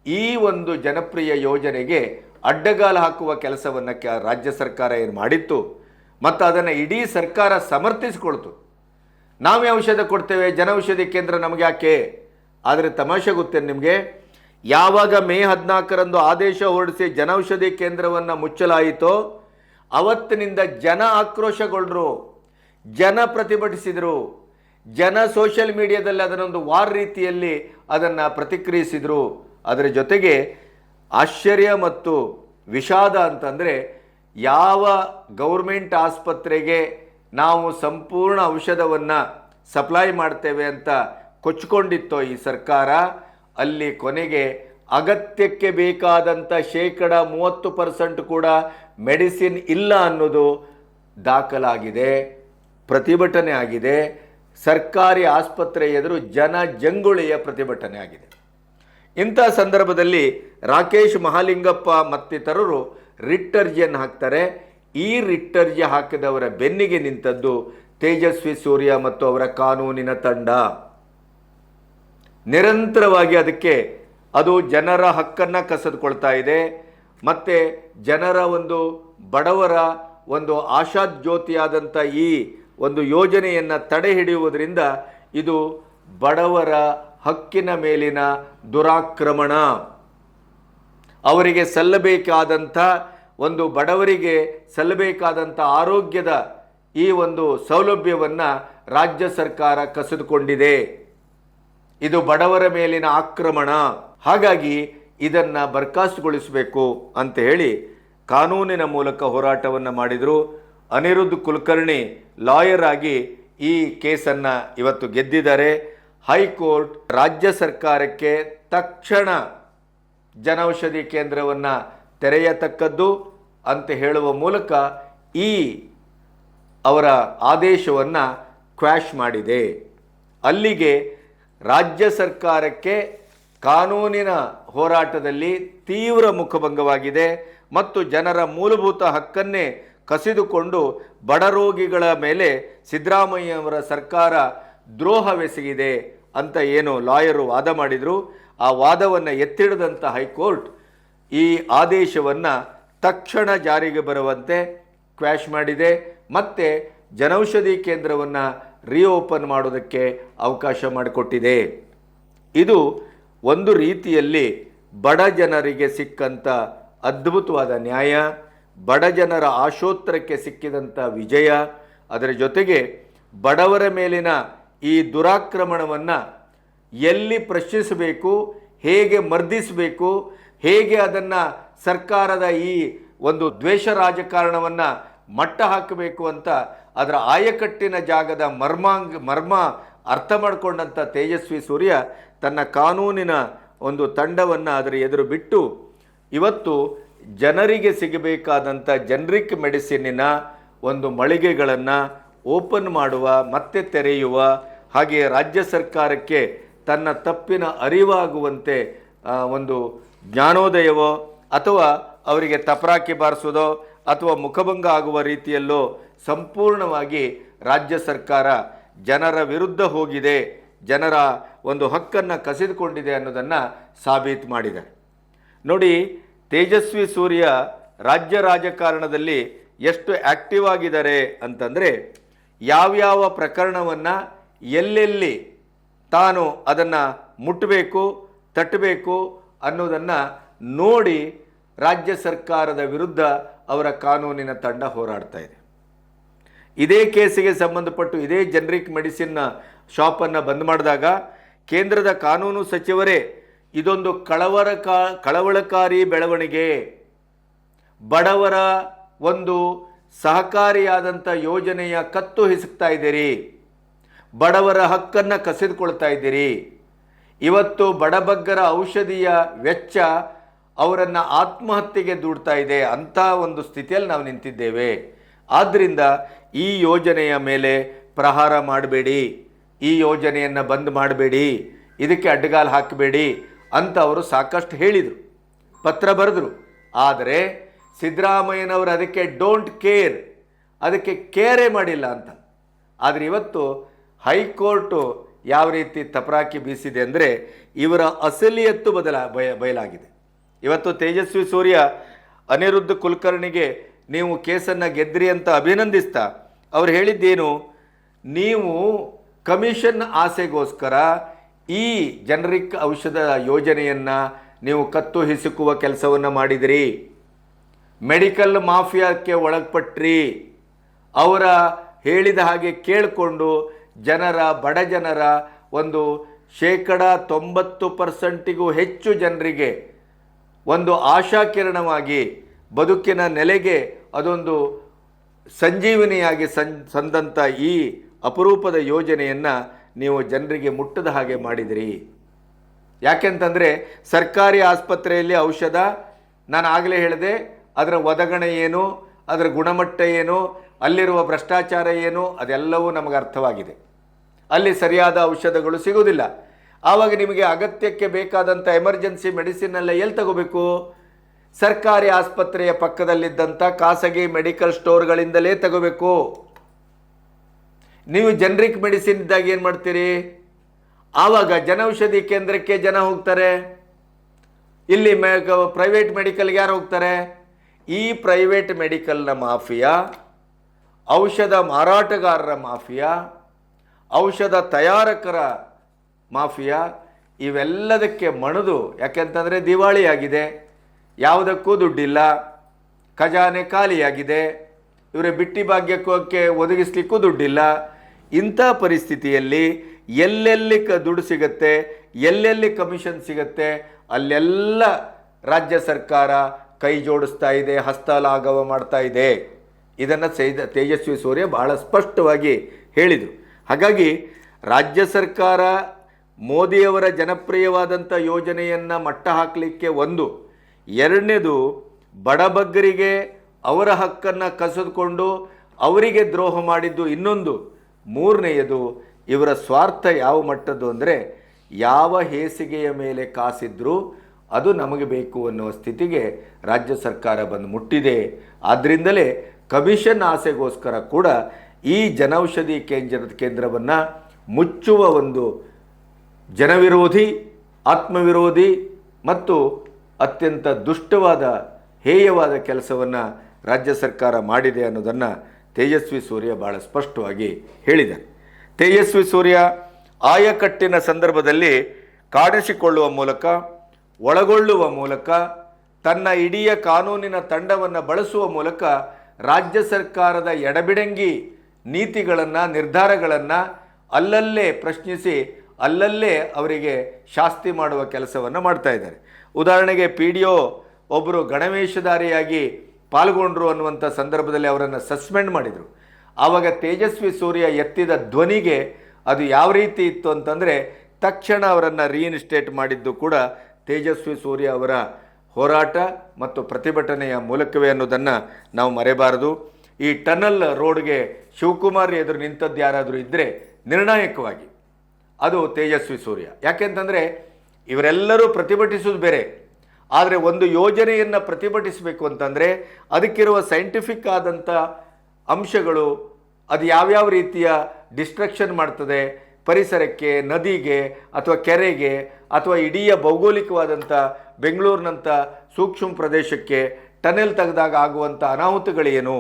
ಈ ಒಂದು ಜನಪ್ರಿಯ ಯೋಜನೆಗೆ ಅಡ್ಡಗಾಲ ಹಾಕುವ ಕೆಲಸವನ್ನು ರಾಜ್ಯ ಸರ್ಕಾರ ಏನು ಮಾಡಿತ್ತು ಮತ್ತು ಅದನ್ನು ಇಡೀ ಸರ್ಕಾರ ಸಮರ್ಥಿಸಿಕೊಳ್ತು. ನಾವೇ ಔಷಧ ಕೊಡ್ತೇವೆ ಜನೌಷಧಿ ಕೇಂದ್ರ ನಮಗೆ ಯಾಕೆ ಆದರೆ ತಮಾಷೆ ಗೊತ್ತೇನು ನಿಮಗೆ? ಯಾವಾಗ ಮೇ ಹದಿನಾಲ್ಕರಂದು ಆದೇಶ ಹೊರಡಿಸಿ ಜನೌಷಧಿ ಕೇಂದ್ರವನ್ನು ಮುಚ್ಚಲಾಯಿತೋ ಅವತ್ತಿನಿಂದ ಜನ ಆಕ್ರೋಶಗೊಂಡರು ಜನ ಪ್ರತಿಭಟಿಸಿದರು, ಜನ ಸೋಷಿಯಲ್ ಮೀಡಿಯಾದಲ್ಲಿ ಅದನ್ನೊಂದು ವಾರ್ ರೀತಿಯಲ್ಲಿ ಅದನ್ನು ಪ್ರತಿಕ್ರಿಯಿಸಿದರು. ಅದರ ಜೊತೆಗೆ ಆಶ್ಚರ್ಯ ಮತ್ತು ವಿಷಾದ ಅಂತಂದರೆ ಯಾವ ಗೌರ್ಮೆಂಟ್ ಆಸ್ಪತ್ರೆಗೆ ನಾವು ಸಂಪೂರ್ಣ ಔಷಧವನ್ನು ಸಪ್ಲೈ ಮಾಡ್ತೇವೆ ಅಂತ ಕೊಚ್ಕೊಂಡಿತ್ತೋ ಈ ಸರ್ಕಾರ ಅಲ್ಲಿ ಕೊನೆಗೆ ಅಗತ್ಯಕ್ಕೆ ಬೇಕಾದಂಥ ಶೇಕಡ ಮೂವತ್ತು ಪರ್ಸೆಂಟ್ ಕೂಡ ಮೆಡಿಸಿನ್ ಇಲ್ಲ ಅನ್ನೋದು ದಾಖಲಾಗಿದೆ, ಪ್ರತಿಭಟನೆ ಆಗಿದೆ. ಸರ್ಕಾರಿ ಆಸ್ಪತ್ರೆ ಎದುರು ಜನ ಜಂಗುಳಿಯ ಪ್ರತಿಭಟನೆ ಆಗಿದೆ. ಇಂಥ ಸಂದರ್ಭದಲ್ಲಿ ರಾಕೇಶ್ ಮಹಾಲಿಂಗಪ್ಪ ಮತ್ತಿತರರು ರಿಟ್ಟರ್ಜಿಯನ್ನು ಹಾಕ್ತಾರೆ. ಈ ರಿಟ್ಟರ್ಜಿ ಹಾಕಿದವರ ಬೆನ್ನಿಗೆ ನಿಂತದ್ದು ತೇಜಸ್ವಿ ಸೂರ್ಯ ಮತ್ತು ಅವರ ಕಾನೂನಿನ ತಂಡ. ನಿರಂತರವಾಗಿ ಅದಕ್ಕೆ ಅದು ಜನರ ಹಕ್ಕನ್ನು ಕಸಿದುಕೊಳ್ತಾ ಇದೆ. ಮತ್ತು ಜನರ ಒಂದು ಬಡವರ ಒಂದು ಆಶಾಜ್ಯೋತಿಯಾದಂಥ ಈ ಒಂದು ಯೋಜನೆಯನ್ನು ತಡೆ ಹಿಡಿಯುವುದರಿಂದ ಇದು ಬಡವರ ಹಕ್ಕಿನ ಮೇಲಿನ ದುರಾಕ್ರಮಣ. ಅವರಿಗೆ ಸಲ್ಲಬೇಕಾದಂಥ ಒಂದು ಬಡವರಿಗೆ ಸಲ್ಲಬೇಕಾದಂಥ ಆರೋಗ್ಯದ ಈ ಒಂದು ಸೌಲಭ್ಯವನ್ನು ರಾಜ್ಯ ಸರ್ಕಾರ ಕಸಿದುಕೊಂಡಿದೆ. ಇದು ಬಡವರ ಮೇಲಿನ ಆಕ್ರಮಣ. ಹಾಗಾಗಿ ಇದನ್ನು ಬರ್ಖಾಸ್ತುಗೊಳಿಸಬೇಕು ಅಂತ ಹೇಳಿ ಕಾನೂನಿನ ಮೂಲಕ ಹೋರಾಟವನ್ನು ಮಾಡಿದರು ಅನಿರುದ್ಧ ಕುಲಕರ್ಣಿ ಲಾಯರ್ ಆಗಿ ಈ ಕೇಸನ್ನು ಇವತ್ತು ಗೆದ್ದಿದ್ದಾರೆ. ಹೈಕೋರ್ಟ್ ರಾಜ್ಯ ಸರ್ಕಾರಕ್ಕೆ ತಕ್ಷಣ ಜನೌಷಧಿ ಕೇಂದ್ರವನ್ನು ತೆರೆಯತಕ್ಕದ್ದು ಅಂತ ಹೇಳುವ ಮೂಲಕ ಈ ಅವರ ಆದೇಶವನ್ನು ಕ್ವ್ಯಾಶ್ ಮಾಡಿದೆ. ಅಲ್ಲಿಗೆ ರಾಜ್ಯ ಸರ್ಕಾರಕ್ಕೆ ಕಾನೂನಿನ ಹೋರಾಟದಲ್ಲಿ ತೀವ್ರ ಮುಖಭಂಗವಾಗಿದೆ ಮತ್ತು ಜನರ ಮೂಲಭೂತ ಹಕ್ಕನ್ನೇ ಕಸಿದುಕೊಂಡು ಬಡರೋಗಿಗಳ ಮೇಲೆ ಸಿದ್ದರಾಮಯ್ಯವರ ಸರ್ಕಾರ ದ್ರೋಹವೆಸಗಿದೆ ಅಂತ ಏನು ಲಾಯರು ವಾದ ಮಾಡಿದರು. ಆ ವಾದವನ್ನು ಎತ್ತಿಡದಂಥ ಹೈಕೋರ್ಟ್ ಈ ಆದೇಶವನ್ನು ತಕ್ಷಣ ಜಾರಿಗೆ ಬರುವಂತೆ ಕ್ವ್ಯಾಶ್ ಮಾಡಿದೆ. ಮತ್ತು ಜನೌಷಧಿ ಕೇಂದ್ರವನ್ನು ರೀಓಪನ್ ಮಾಡೋದಕ್ಕೆ ಅವಕಾಶ ಮಾಡಿಕೊಟ್ಟಿದೆ. ಇದು ಒಂದು ರೀತಿಯಲ್ಲಿ ಬಡ ಜನರಿಗೆ ಸಿಕ್ಕಂಥ ಅದ್ಭುತವಾದ ನ್ಯಾಯ, ಬಡ ಜನರ ಆಶೋತ್ತರಕ್ಕೆ ಸಿಕ್ಕಿದಂಥ ವಿಜಯ. ಅದರ ಜೊತೆಗೆ ಬಡವರ ಮೇಲಿನ ಈ ದುರಾಕ್ರಮಣವನ್ನು ಎಲ್ಲಿ ಪ್ರಶ್ನಿಸಬೇಕು, ಹೇಗೆ ಮರ್ದಿಸಬೇಕು, ಹೇಗೆ ಅದನ್ನು ಸರ್ಕಾರದ ಈ ಒಂದು ದ್ವೇಷ ರಾಜಕಾರಣವನ್ನು ಮಟ್ಟ ಹಾಕಬೇಕು ಅಂತ ಅದರ ಆಯಕಟ್ಟಿನ ಜಾಗದ ಮರ್ಮಾಂಗ ಮರ್ಮ ಅರ್ಥ ಮಾಡಿಕೊಂಡಂಥ ತೇಜಸ್ವಿ ಸೂರ್ಯ ತನ್ನ ಕಾನೂನಿನ ಒಂದು ತಂಡವನ್ನು ಅದರ ಎದುರು ಬಿಟ್ಟು ಇವತ್ತು ಜನರಿಗೆ ಸಿಗಬೇಕಾದಂಥ ಜನರಿಕ್ ಮೆಡಿಸಿನ್ನಿನ ಒಂದು ಮಳಿಗೆಗಳನ್ನು ಓಪನ್ ಮಾಡುವ, ಮತ್ತೆ ತೆರೆಯುವ, ಹಾಗೆ ರಾಜ್ಯ ಸರ್ಕಾರಕ್ಕೆ ತನ್ನ ತಪ್ಪಿನ ಅರಿವಾಗುವಂತೆ ಒಂದು ಜ್ಞಾನೋದಯವೋ ಅಥವಾ ಅವರಿಗೆ ತಪರಾಕಿ ಬಾರಿಸೋದೋ ಅಥವಾ ಮುಖಭಂಗ ಆಗುವ ರೀತಿಯಲ್ಲೋ ಸಂಪೂರ್ಣವಾಗಿ ರಾಜ್ಯ ಸರ್ಕಾರ ಜನರ ವಿರುದ್ಧ ಹೋಗಿದೆ, ಜನರ ಒಂದು ಹಕ್ಕನ್ನು ಕಸಿದುಕೊಂಡಿದೆ ಅನ್ನೋದನ್ನು ಸಾಬೀತು ಮಾಡಿದೆ. ನೋಡಿ, ತೇಜಸ್ವಿ ಸೂರ್ಯ ರಾಜ್ಯ ರಾಜಕಾರಣದಲ್ಲಿ ಎಷ್ಟು ಆ್ಯಕ್ಟಿವ್ ಆಗಿದ್ದಾರೆ ಅಂತಂದರೆ, ಯಾವ್ಯಾವ ಪ್ರಕರಣವನ್ನು ಎಲ್ಲೆಲ್ಲಿ ತಾನು ಅದನ್ನು ಮುಟ್ಟಬೇಕು ತಟ್ಟಬೇಕು ಅನ್ನೋದನ್ನು ನೋಡಿ ರಾಜ್ಯ ಸರ್ಕಾರದ ವಿರುದ್ಧ ಅವರ ಕಾನೂನಿನ ತಂಡ ಹೋರಾಡ್ತಾ ಇದೆ. ಇದೇ ಕೇಸಿಗೆ ಸಂಬಂಧಪಟ್ಟು ಇದೇ ಜನರಿಕ್ ಮೆಡಿಸಿನ್ನ ಶಾಪನ್ನು ಬಂದ್ ಮಾಡಿದಾಗ ಕೇಂದ್ರದ ಕಾನೂನು ಸಚಿವರೇ ಇದೊಂದು ಕಳವರ ಕಳವಳಕಾರಿ ಬೆಳವಣಿಗೆ. ಬಡವರ ಒಂದು ಸಹಕಾರಿಯಾದಂಥ ಯೋಜನೆಯ ಕತ್ತು ಹಿಸುಕ್ತಾ ಇದ್ದೀರಿ. ಬಡವರ ಹಕ್ಕನ್ನು ಕಸಿದುಕೊಳ್ತಾ ಇದ್ದೀರಿ. ಇವತ್ತು ಬಡಬಗ್ಗರ ಔಷಧಿಯ ವೆಚ್ಚ ಅವರನ್ನು ಆತ್ಮಹತ್ಯೆಗೆ ದೂಡ್ತಾ ಇದೆ ಅಂಥ ಒಂದು ಸ್ಥಿತಿಯಲ್ಲಿ ನಾವು ನಿಂತಿದ್ದೇವೆ. ಆದ್ದರಿಂದ ಈ ಯೋಜನೆಯ ಮೇಲೆ ಪ್ರಹಾರ ಮಾಡಬೇಡಿ. ಈ ಯೋಜನೆಯನ್ನು ಬಂದ್ ಮಾಡಬೇಡಿ. ಇದಕ್ಕೆ ಅಡ್ಡಗಾಲು ಹಾಕಬೇಡಿ ಅಂತ ಅವರು ಸಾಕಷ್ಟು ಹೇಳಿದರು. ಪತ್ರ ಬರೆದರು. ಆದರೆ ಸಿದ್ದರಾಮಯ್ಯನವರು ಅದಕ್ಕೆ ಡೋಂಟ್ ಕೇರ್ ಅದಕ್ಕೆ ಕೇರೇ ಮಾಡಿಲ್ಲ ಅಂತ. ಆದರೆ ಇವತ್ತು ಹೈಕೋರ್ಟು ಯಾವ ರೀತಿ ತಪರಾಕಿ ಬೀಸಿದೆ ಅಂದರೆ ಇವರ ಅಸಲಿಯತ್ತು ಬದಲ ಬಯ ಬಯಲಾಗಿದೆ. ಇವತ್ತು ತೇಜಸ್ವಿ ಸೂರ್ಯ ಅನಿರುದ್ಧ ಕುಲಕರ್ಣಿಗೆ ನೀವು ಕೇಸನ್ನು ಗೆದ್ರಿ ಅಂತ ಅಭಿನಂದಿಸ್ತಾ ಅವ್ರು ಹೇಳಿದ್ದೇನು, ನೀವು ಕಮಿಷನ್ ಆಸೆಗೋಸ್ಕರ ಈ ಜನರಿಕ್ ಔಷಧ ಯೋಜನೆಯನ್ನು ನೀವು ಕತ್ತು ಹಿಸುಕುವ ಕೆಲಸವನ್ನು ಮಾಡಿದಿರಿ. ಮೆಡಿಕಲ್ ಮಾಫಿಯಾಕ್ಕೆ ಒಳಪಟ್ರಿ ಅವರ ಹೇಳಿದ ಹಾಗೆ ಕೇಳಿಕೊಂಡು ಜನರ, ಬಡ ಜನರ ಒಂದು ಶೇಕಡ ತೊಂಬತ್ತು ಪರ್ಸೆಂಟಿಗೂ ಹೆಚ್ಚು ಜನರಿಗೆ ಒಂದು ಆಶಾಕಿರಣವಾಗಿ ಬದುಕಿನ ನೆಲೆಗೆ ಅದೊಂದು ಸಂಜೀವಿನಿಯಾಗಿ ಸಂ ಸಂದಂಥ ಈ ಅಪರೂಪದ ಯೋಜನೆಯನ್ನು ನೀವು ಜನರಿಗೆ ಮುಟ್ಟದ ಹಾಗೆ ಮಾಡಿದಿರಿ. ಯಾಕೆಂತಂದರೆ ಸರ್ಕಾರಿ ಆಸ್ಪತ್ರೆಯಲ್ಲಿ ಔಷಧ, ನಾನು ಆಗಲೇ ಹೇಳಿದೆ, ಅದರ ಒದಗಣೆ ಏನು, ಅದರ ಗುಣಮಟ್ಟ ಏನು, ಅಲ್ಲಿರುವ ಭ್ರಷ್ಟಾಚಾರ ಏನು, ಅದೆಲ್ಲವೂ ನಮಗೆ ಅರ್ಥವಾಗಿದೆ. ಅಲ್ಲಿ ಸರಿಯಾದ ಔಷಧಗಳು ಸಿಗುವುದಿಲ್ಲ. ಆವಾಗ ನಿಮಗೆ ಅಗತ್ಯಕ್ಕೆ ಬೇಕಾದಂಥ ಎಮರ್ಜೆನ್ಸಿ ಮೆಡಿಸಿನ್ ಎಲ್ಲ ಎಲ್ಲಿ ತಗೋಬೇಕು? ಸರ್ಕಾರಿ ಆಸ್ಪತ್ರೆಯ ಪಕ್ಕದಲ್ಲಿದ್ದಂಥ ಖಾಸಗಿ ಮೆಡಿಕಲ್ ಸ್ಟೋರ್ಗಳಿಂದಲೇ ತಗೋಬೇಕು. ನೀವು ಜನರಿಕ್ ಮೆಡಿಸಿನ್ ಇದ್ದಾಗ ಏನು ಮಾಡ್ತೀರಿ? ಆವಾಗ ಜನೌಷಧಿ ಕೇಂದ್ರಕ್ಕೆ ಜನ ಹೋಗ್ತಾರೆ. ಇಲ್ಲಿ ಮೆ ಪ್ರೈವೇಟ್ ಮೆಡಿಕಲ್ಗೆ ಯಾರು ಹೋಗ್ತಾರೆ? ಈ ಪ್ರೈವೇಟ್ ಮೆಡಿಕಲ್ನ ಮಾಫಿಯಾ, ಔಷಧ ಮಾರಾಟಗಾರರ ಮಾಫಿಯಾ, ಔಷಧ ತಯಾರಕರ ಮಾಫಿಯಾ, ಇವೆಲ್ಲದಕ್ಕೆ ಮಣಿದು ಯಾಕೆಂತಂದರೆ ದಿವಾಳಿಯಾಗಿದೆ. ಯಾವುದಕ್ಕೂ ದುಡ್ಡಿಲ್ಲ. ಖಜಾನೆ ಖಾಲಿಯಾಗಿದೆ. ಇವರ ಬಿಟ್ಟಿ ಭಾಗ್ಯಕ್ಕೆ ಒದಗಿಸ್ಲಿಕ್ಕೂ ದುಡ್ಡಿಲ್ಲ. ಇಂಥ ಪರಿಸ್ಥಿತಿಯಲ್ಲಿ ಎಲ್ಲೆಲ್ಲಿ ಕ ದುಡ್ಡು ಸಿಗತ್ತೆ, ಎಲ್ಲೆಲ್ಲಿ ಕಮಿಷನ್ ಸಿಗತ್ತೆ, ಅಲ್ಲೆಲ್ಲ ರಾಜ್ಯ ಸರ್ಕಾರ ಕೈ ಜೋಡಿಸ್ತಾ ಇದೆ, ಹಸ್ತಲಾಘವ ಮಾಡ್ತಾ ಇದೆ. ಇದನ್ನು ಸೈದ ತೇಜಸ್ವಿ ಸೂರ್ಯ ಬಹಳ ಸ್ಪಷ್ಟವಾಗಿ ಹೇಳಿದರು. ಹಾಗಾಗಿ ರಾಜ್ಯ ಸರ್ಕಾರ ಮೋದಿಯವರ ಜನಪ್ರಿಯವಾದಂಥ ಯೋಜನೆಯನ್ನು ಮಟ್ಟ ಹಾಕಲಿಕ್ಕೆ ಒಂದು ಎರಡನೇದು ಬಡಬಗ್ಗರಿಗೆ ಅವರ ಹಕ್ಕನ್ನು ಕಸಿದುಕೊಂಡು ಅವರಿಗೆ ದ್ರೋಹ ಮಾಡಿದ್ದು ಇನ್ನೊಂದು. ಮೂರನೆಯದು ಇವರ ಸ್ವಾರ್ಥ ಯಾವ ಮಟ್ಟದ್ದು ಅಂದರೆ ಯಾವ ಹೇಸಿಗೆಯ ಮೇಲೆ ಕಾಸಿದ್ರೂ ಅದು ನಮಗೆ ಬೇಕು ಅನ್ನುವ ಸ್ಥಿತಿಗೆ ರಾಜ್ಯ ಸರ್ಕಾರ ಬಂದು ಮುಟ್ಟಿದೆ. ಆದ್ದರಿಂದಲೇ ಕಮಿಷನ್ ಆಸೆಗೋಸ್ಕರ ಕೂಡ ಈ ಜನೌಷಧಿ ಕೇಂದ್ರದ ಕೇಂದ್ರವನ್ನು ಮುಚ್ಚುವ ಒಂದು ಜನವಿರೋಧಿ, ಆತ್ಮವಿರೋಧಿ ಮತ್ತು ಅತ್ಯಂತ ದುಷ್ಟವಾದ, ಹೇಯವಾದ ಕೆಲಸವನ್ನು ರಾಜ್ಯ ಸರ್ಕಾರ ಮಾಡಿದೆ ಅನ್ನೋದನ್ನು ತೇಜಸ್ವಿ ಸೂರ್ಯ ಭಾಳ ಸ್ಪಷ್ಟವಾಗಿ ಹೇಳಿದ್ದಾರೆ. ತೇಜಸ್ವಿ ಸೂರ್ಯ ಆಯಕಟ್ಟಿನ ಸಂದರ್ಭದಲ್ಲಿ ಕಾಣಿಸಿಕೊಳ್ಳುವ ಮೂಲಕ, ಒಳಗೊಳ್ಳುವ ಮೂಲಕ, ತನ್ನ ಇಡೀ ಕಾನೂನಿನ ತಂಡವನ್ನು ಬಳಸುವ ಮೂಲಕ ರಾಜ್ಯ ಸರ್ಕಾರದ ಎಡಬಿಡಂಗಿ ನೀತಿಗಳನ್ನು, ನಿರ್ಧಾರಗಳನ್ನು ಅಲ್ಲಲ್ಲೇ ಪ್ರಶ್ನಿಸಿ, ಅಲ್ಲಲ್ಲೇ ಅವರಿಗೆ ಶಾಸ್ತಿ ಮಾಡುವ ಕೆಲಸವನ್ನು ಮಾಡ್ತಾ ಇದ್ದಾರೆ. ಉದಾಹರಣೆಗೆ ಪಿ ಡಿ ಒ ಒಬ್ಬರು ಗಣವೇಶಧಾರಿಯಾಗಿ ಪಾಲ್ಗೊಂಡ್ರು ಅನ್ನುವಂಥ ಸಂದರ್ಭದಲ್ಲಿ ಅವರನ್ನು ಸಸ್ಪೆಂಡ್ ಮಾಡಿದರು. ಆವಾಗ ತೇಜಸ್ವಿ ಸೂರ್ಯ ಎತ್ತಿದ ಧ್ವನಿಗೆ ಅದು ಯಾವ ರೀತಿ ಇತ್ತು ಅಂತಂದರೆ ತಕ್ಷಣ ಅವರನ್ನು ರೀಇನ್ಸ್ಟೇಟ್ ಮಾಡಿದ್ದು ಕೂಡ ತೇಜಸ್ವಿ ಸೂರ್ಯ ಅವರ ಹೋರಾಟ ಮತ್ತು ಪ್ರತಿಭಟನೆಯ ಮೂಲಕವೇ ಅನ್ನೋದನ್ನು ನಾವು ಮರೆಯಬಾರದು ಈ ಟನಲ್ ರೋಡ್ಗೆ ಶಿವಕುಮಾರ್ ಎದುರು ನಿಂತದ್ದು ಯಾರಾದರೂ ಇದ್ದರೆ ನಿರ್ಣಾಯಕವಾಗಿ ಅದು ತೇಜಸ್ವಿ ಸೂರ್ಯ. ಯಾಕೆಂತಂದರೆ ಇವರೆಲ್ಲರೂ ಪ್ರತಿಭಟಿಸೋದು ಬೇರೆ. ಆದರೆ ಒಂದು ಯೋಜನೆಯನ್ನು ಪ್ರತಿಭಟಿಸಬೇಕು ಅಂತಂದರೆ ಅದಕ್ಕಿರುವ ಸೈಂಟಿಫಿಕ್ ಆದಂಥ ಅಂಶಗಳು ಅದು ಯಾವ್ಯಾವ ರೀತಿಯ ಡಿಸ್ಟ್ರಕ್ಷನ್ ಮಾಡ್ತದೆ, ಪರಿಸರಕ್ಕೆ, ನದಿಗೆ ಅಥವಾ ಕೆರೆಗೆ ಅಥವಾ ಇಡೀ ಭೌಗೋಳಿಕವಾದಂಥ ಬೆಂಗಳೂರಿನಂಥ ಸೂಕ್ಷ್ಮ ಪ್ರದೇಶಕ್ಕೆ ಟನೆಲ್ ತೆಗೆದಾಗ ಆಗುವಂಥ ಅನಾಹುತಗಳೇನು?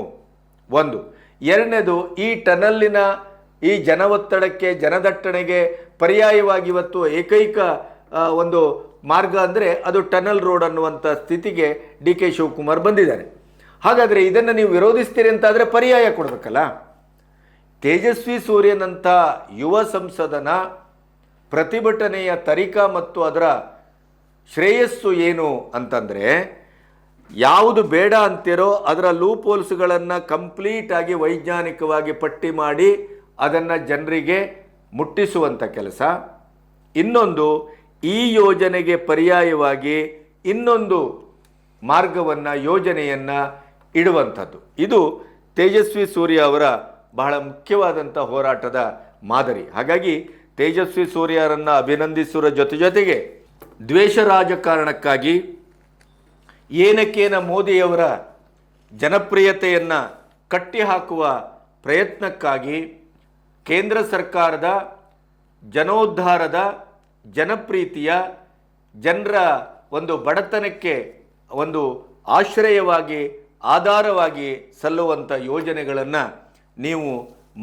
ಒಂದು. ಎರಡನೇದು, ಈ ಟನಲ್ಲಿನ ಈ ಜನ ಒತ್ತಡಕ್ಕೆ ಜನದಟ್ಟಣೆಗೆ ಪರ್ಯಾಯವಾಗಿ ಇವತ್ತು ಏಕೈಕ ಒಂದು ಮಾರ್ಗ ಅಂದರೆ ಅದು ಟನಲ್ ರೋಡ್ ಅನ್ನುವಂಥ ಸ್ಥಿತಿಗೆ ಡಿ ಕೆ ಶಿವಕುಮಾರ್ ಬಂದಿದ್ದಾರೆ. ಹಾಗಾದರೆ ಇದನ್ನು ನೀವು ವಿರೋಧಿಸ್ತೀರಿ ಅಂತಾದರೆ ಪರ್ಯಾಯ ಕೊಡಬೇಕಲ್ಲ? ತೇಜಸ್ವಿ ಸೂರ್ಯನಂಥ ಯುವ ಸಂಸದನ ಪ್ರತಿಭಟನೆಯ ತರಿಕಾ ಮತ್ತು ಅದರ ಶ್ರೇಯಸ್ಸು ಏನು ಅಂತಂದರೆ, ಯಾವುದು ಬೇಡ ಅಂತಿರೋ ಅದರ ಲೂಪ್ ಹೋಲ್ಸ್ಗಳನ್ನು ಕಂಪ್ಲೀಟಾಗಿ ವೈಜ್ಞಾನಿಕವಾಗಿ ಪಟ್ಟಿ ಮಾಡಿ ಅದನ್ನು ಜನರಿಗೆ ಮುಟ್ಟಿಸುವಂಥ ಕೆಲಸ. ಇನ್ನೊಂದು ಈ ಯೋಜನೆಗೆ ಪರ್ಯಾಯವಾಗಿ ಇನ್ನೊಂದು ಮಾರ್ಗವನ್ನು, ಯೋಜನೆಯನ್ನು ಇಡುವಂಥದ್ದು. ಇದು ತೇಜಸ್ವಿ ಸೂರ್ಯ ಅವರ ಬಹಳ ಮುಖ್ಯವಾದಂಥ ಹೋರಾಟದ ಮಾದರಿ. ಹಾಗಾಗಿ ತೇಜಸ್ವಿ ಸೂರ್ಯರನ್ನು ಅಭಿನಂದಿಸುವ ಜೊತೆ ಜೊತೆಗೆ ದ್ವೇಷ ರಾಜಕಾರಣಕ್ಕಾಗಿ ಏನಕ್ಕೇನ ಮೋದಿಯವರ ಜನಪ್ರಿಯತೆಯನ್ನು ಕಟ್ಟಿಹಾಕುವ ಪ್ರಯತ್ನಕ್ಕಾಗಿ ಕೇಂದ್ರ ಸರ್ಕಾರದ ಜನೋದ್ಧಾರದ ಜನಪ್ರೀತಿಯ ಜನರ ಒಂದು ಬಡತನಕ್ಕೆ ಒಂದು ಆಶ್ರಯವಾಗಿ, ಆಧಾರವಾಗಿ ಸಲ್ಲುವಂಥ ಯೋಜನೆಗಳನ್ನು ನೀವು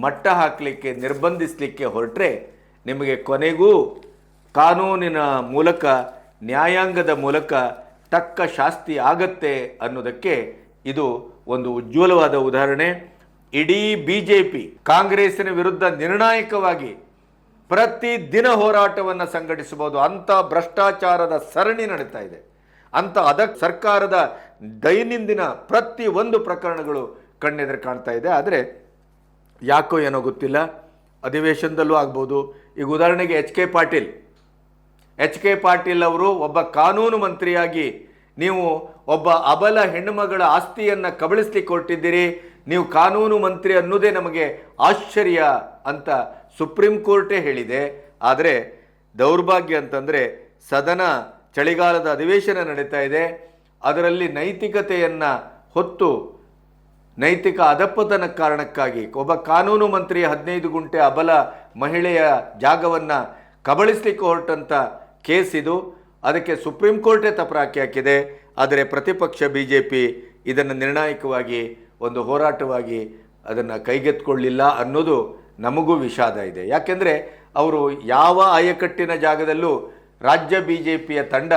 ಮಟ್ಟ ಹಾಕಲಿಕ್ಕೆ, ನಿರ್ಬಂಧಿಸಲಿಕ್ಕೆ ಹೊರಟ್ರೆ ನಿಮಗೆ ಕೊನೆಗೂ ಕಾನೂನಿನ ಮೂಲಕ, ನ್ಯಾಯಾಂಗದ ಮೂಲಕ ತಕ್ಕ ಶಾಸ್ತಿ ಆಗತ್ತೆ ಅನ್ನೋದಕ್ಕೆ ಇದು ಒಂದು ಉಜ್ವಲವಾದ ಉದಾಹರಣೆ. ಇಡೀ ಬಿ ಜೆ ಪಿ ಕಾಂಗ್ರೆಸ್ಸಿನ ವಿರುದ್ಧ ನಿರ್ಣಾಯಕವಾಗಿ ಪ್ರತಿ ದಿನ ಹೋರಾಟವನ್ನು ಸಂಘಟಿಸಬಹುದು. ಅಂಥ ಭ್ರಷ್ಟಾಚಾರದ ಸರಣಿ ನಡೀತಾ ಇದೆ. ಅಂತ ಅದಕ್ಕೆ ಸರ್ಕಾರದ ದೈನಂದಿನ ಪ್ರತಿ ಒಂದು ಪ್ರಕರಣಗಳು ಕಣ್ಣೆದುರು ಕಾಣ್ತಾ ಇದೆ. ಆದರೆ ಯಾಕೋ ಏನೋ ಗೊತ್ತಿಲ್ಲ. ಅಧಿವೇಶನದಲ್ಲೂ ಆಗ್ಬೋದು. ಈಗ ಉದಾಹರಣೆಗೆ H K Patil. H K Patil ಅವರು ಒಬ್ಬ ಕಾನೂನು ಮಂತ್ರಿಯಾಗಿ ನೀವು ಒಬ್ಬ ಅಬಲ ಹೆಣ್ಣುಮಗಳ ಆಸ್ತಿಯನ್ನು ಕಬಳಿಸ್ಲಿಕ್ಕೆ ಕೊಟ್ಟಿದ್ದೀರಿ ನೀವು ಕಾನೂನು ಮಂತ್ರಿ ಅನ್ನೋದೇ ನಮಗೆ ಆಶ್ಚರ್ಯ ಅಂತ ಸುಪ್ರೀಂ ಕೋರ್ಟೇ ಹೇಳಿದೆ. ಆದರೆ ದೌರ್ಭಾಗ್ಯ ಅಂತಂದರೆ ಸದನ ಚಳಿಗಾಲದ ಅಧಿವೇಶನ ನಡೀತಾ ಇದೆ. ಅದರಲ್ಲಿ ನೈತಿಕತೆಯನ್ನು ಹೊತ್ತು ನೈತಿಕ ಅದಪ್ಪತನ ಕಾರಣಕ್ಕಾಗಿ ಒಬ್ಬ ಕಾನೂನು ಮಂತ್ರಿ ಹದಿನೈದು ಗುಂಟೆ ಅಬಲ ಮಹಿಳೆಯ ಜಾಗವನ್ನು ಕಬಳಿಸ್ಲಿಕ್ಕೆ ಹೊರಟಂಥ ಕೇಸ್ ಇದು. ಅದಕ್ಕೆ ಸುಪ್ರೀಂ ಕೋರ್ಟೇ ತಪರಾಕಿ ಹಾಕಿದೆ. ಆದರೆ ಪ್ರತಿಪಕ್ಷ ಬಿ ಜೆ ಪಿ ಇದನ್ನು ನಿರ್ಣಾಯಕವಾಗಿ ಒಂದು ಹೋರಾಟವಾಗಿ ಅದನ್ನು ಕೈಗೆತ್ಕೊಳ್ಳಿಲ್ಲ ಅನ್ನೋದು ನಮಗೂ ವಿಷಾದ ಇದೆ. ಯಾಕೆಂದರೆ ಅವರು ಯಾವ ಆಯಕಟ್ಟಿನ ಜಾಗದಲ್ಲೂ ರಾಜ್ಯ ಬಿ ಜೆ ಪಿಯ ತಂಡ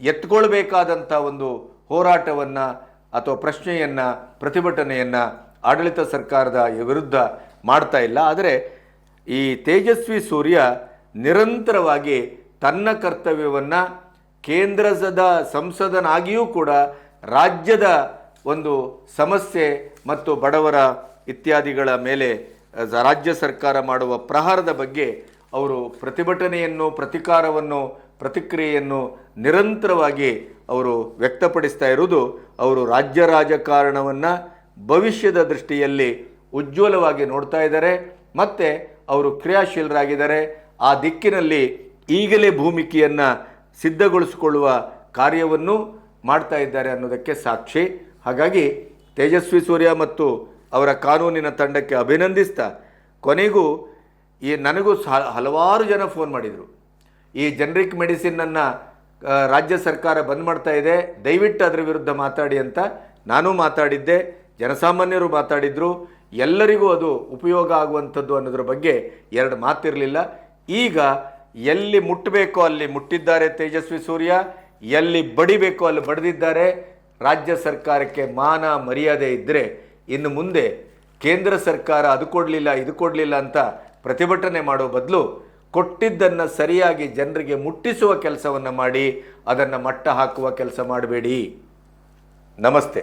ಎತ್ಕೊಳ್ಬೇಕಾದಂಥ ಒಂದು ಹೋರಾಟವನ್ನು ಅಥವಾ ಪ್ರಶ್ನೆಯನ್ನು, ಪ್ರತಿಭಟನೆಯನ್ನು ಆಡಳಿತ ಸರ್ಕಾರದ ವಿರುದ್ಧ ಮಾಡ್ತಾ ಇಲ್ಲ. ಆದರೆ ಈ ತೇಜಸ್ವಿ ಸೂರ್ಯ ನಿರಂತರವಾಗಿ ತನ್ನ ಕರ್ತವ್ಯವನ್ನು ಕೇಂದ್ರದ ಸಂಸದನಾಗಿಯೂ ಕೂಡ ರಾಜ್ಯದ ಒಂದು ಸಮಸ್ಯೆ ಮತ್ತು ಬಡವರ ಇತ್ಯಾದಿಗಳ ಮೇಲೆ ರಾಜ್ಯ ಸರ್ಕಾರ ಮಾಡುವ ಪ್ರಹಾರದ ಬಗ್ಗೆ ಅವರು ಪ್ರತಿಭಟನೆಯನ್ನು, ಪ್ರತಿಕಾರವನ್ನು, ಪ್ರತಿಕ್ರಿಯೆಯನ್ನು ನಿರಂತರವಾಗಿ ಅವರು ವ್ಯಕ್ತಪಡಿಸ್ತಾ ಇರುವುದು ಅವರು ರಾಜ್ಯ ರಾಜಕಾರಣವನ್ನು ಭವಿಷ್ಯದ ದೃಷ್ಟಿಯಲ್ಲಿ ಉಜ್ವಲವಾಗಿ ನೋಡ್ತಾ ಇದ್ದಾರೆ. ಮತ್ತು ಅವರು ಕ್ರಿಯಾಶೀಲರಾಗಿದ್ದಾರೆ. ಆ ದಿಕ್ಕಿನಲ್ಲಿ ಈಗಲೇ ಭೂಮಿಕೆಯನ್ನು ಸಿದ್ಧಗೊಳಿಸಿಕೊಳ್ಳುವ ಕಾರ್ಯವನ್ನು ಮಾಡ್ತಾ ಇದ್ದಾರೆ ಅನ್ನೋದಕ್ಕೆ ಸಾಕ್ಷಿ. ಹಾಗಾಗಿ ತೇಜಸ್ವಿ ಸೂರ್ಯ ಮತ್ತು ಅವರ ಕಾನೂನಿನ ತಂಡಕ್ಕೆ ಅಭಿನಂದಿಸ್ತಾ. ಕೊನೆಗೂ ಈ ನನಗೂ ಹಲವಾರು ಜನ ಫೋನ್ ಮಾಡಿದರು. ಈ ಜನರಿಕ್ ಮೆಡಿಸಿನನ್ನು ರಾಜ್ಯ ಸರ್ಕಾರ ಬಂದ್ ಮಾಡ್ತಾ ಇದೆ. ದಯವಿಟ್ಟು ಅದರ ವಿರುದ್ಧ ಮಾತಾಡಿ ಅಂತ ನಾನು ಮಾತಾಡಿದ್ದೆ. ಜನಸಾಮಾನ್ಯರು ಮಾತಾಡಿದ್ರು. ಎಲ್ಲರಿಗೂ ಅದು ಉಪಯೋಗ ಆಗುವಂಥದ್ದು ಅನ್ನೋದ್ರ ಬಗ್ಗೆ ಎರಡು ಮಾತಿರಲಿಲ್ಲ. ಈಗ ಎಲ್ಲಿ ಮುಟ್ಟಬೇಕೋ ಅಲ್ಲಿ ಮುಟ್ಟಿದ್ದಾರೆ ತೇಜಸ್ವಿ ಸೂರ್ಯ, ಎಲ್ಲಿ ಬಡಿಬೇಕೋ ಅಲ್ಲಿ ಬಡಿದಿದ್ದಾರೆ. ರಾಜ್ಯ ಸರ್ಕಾರಕ್ಕೆ ಮಾನ ಮರ್ಯಾದೆ ಇದ್ದರೆ ಇನ್ನು ಮುಂದೆ ಕೇಂದ್ರ ಸರ್ಕಾರ ಅದು ಕೊಡಲಿಲ್ಲ, ಇದು ಕೊಡಲಿಲ್ಲ ಅಂತ ಪ್ರತಿಭಟನೆ ಮಾಡೋ ಬದಲು ಕೊಟ್ಟಿದ್ದನ್ನು ಸರಿಯಾಗಿ ಜನರಿಗೆ ಮುಟ್ಟಿಸುವ ಕೆಲಸವನ್ನು ಮಾಡಿ, ಅದನ್ನು ಮಟ್ಟ ಹಾಕುವ ಕೆಲಸ ಮಾಡಬೇಡಿ. ನಮಸ್ತೆ.